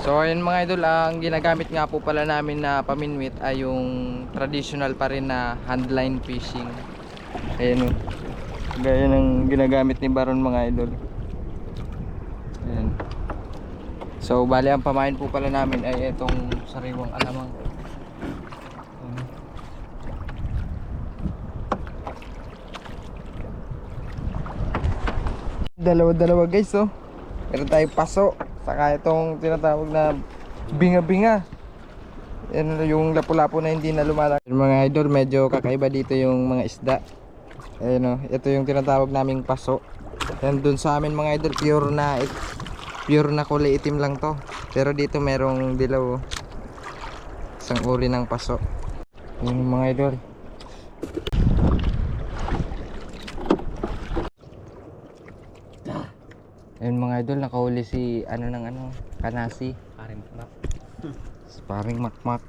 So ayun mga idol, ang ginagamit nga po pala namin na paminwit ay yung traditional pa rin na handline fishing. Ayan o. Gaya ng ginagamit ni Baron mga idol. Ayan. So bali ang pamain po pala namin ay itong sariwang alamang. Ayan. Dalawa-dalawa guys oh. Meron tayong paso. Saka itong tinatawag na binga-binga. Yan yung lapu-lapu na hindi na lumalaki. Mga idol, medyo kakaiba dito yung mga isda. Ayun o, ito yung tinatawag naming paso. Yan dun sa amin mga idol, pure na pure na kulay itim lang to. Pero dito merong dilaw. oh. Isang uri ng paso. Yan mga idol. Ayun mga idol, nakahuli si ano ng ano, kanasi. Parin pa. Sparring makmak.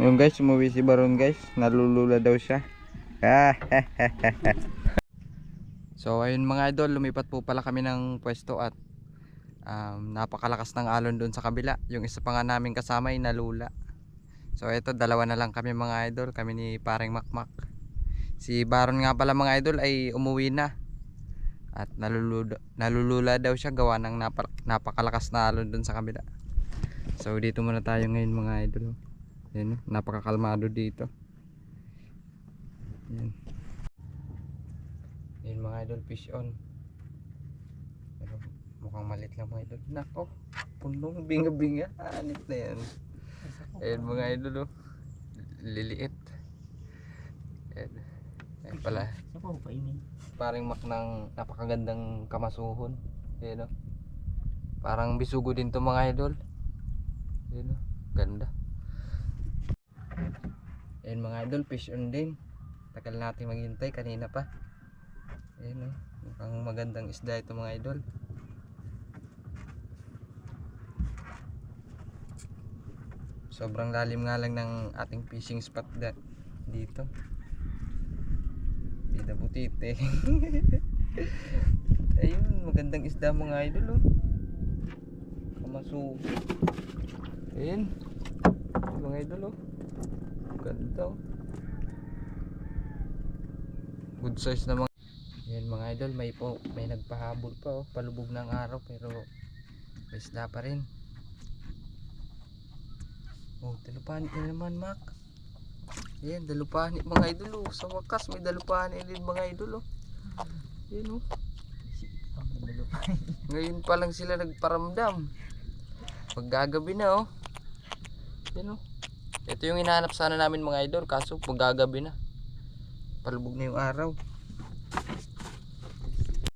Ngayon guys, umuwi si Baron guys. Nalulula daw siya. so ayun mga idol, lumipat po pala kami ng pwesto at um, napakalakas ng alon doon sa kabila. Yung isa pa nga namin kasama ay nalula. So ito dalawa na lang kami mga idol, kami ni Paring Makmak. Si Baron nga pala mga idol ay umuwi na. At nalulula, nalulula daw siya gawa ng napa, napakalakas na alon dun sa kabila. So dito muna tayo ngayon mga idol. Yan, napakakalmado dito. Yan. Yan mga idol, fish on. Mukhang malit lang mga idol. Nako, punong binga-binga. Anit na yan. Ayan mga idol oh. Liliit. Ayan. Ayan pala. Sa ko pa ini. Parang mak ng napakagandang kamasuhon. Ayan oh. Parang bisugo din to mga idol. Ayan oh. Ganda. Ayan mga idol, fish on din. Tagal natin maghintay kanina pa. Ayan oh. Mukhang magandang isda ito mga idol. Sobrang lalim nga lang ng ating fishing spot da dito. Bida butite. Ayun, magandang isda mga idol oh. Kamasu. Ayun. Ayun, mga idol oh. Ganda oh. Good size na mga Yan mga idol, may po may nagpahabol pa oh, palubog ng araw pero may isda pa rin. Oh, dalupani na naman, Mac. Ayan, dalupani mga idol oh. Sa wakas may dalupani din mga idol oh. Ayan oh. Ngayon pa lang sila nagparamdam. Paggagabi na oh. Ayan oh. Ito yung hinahanap sana namin mga idol kaso paggagabi na. Palubog na yung araw.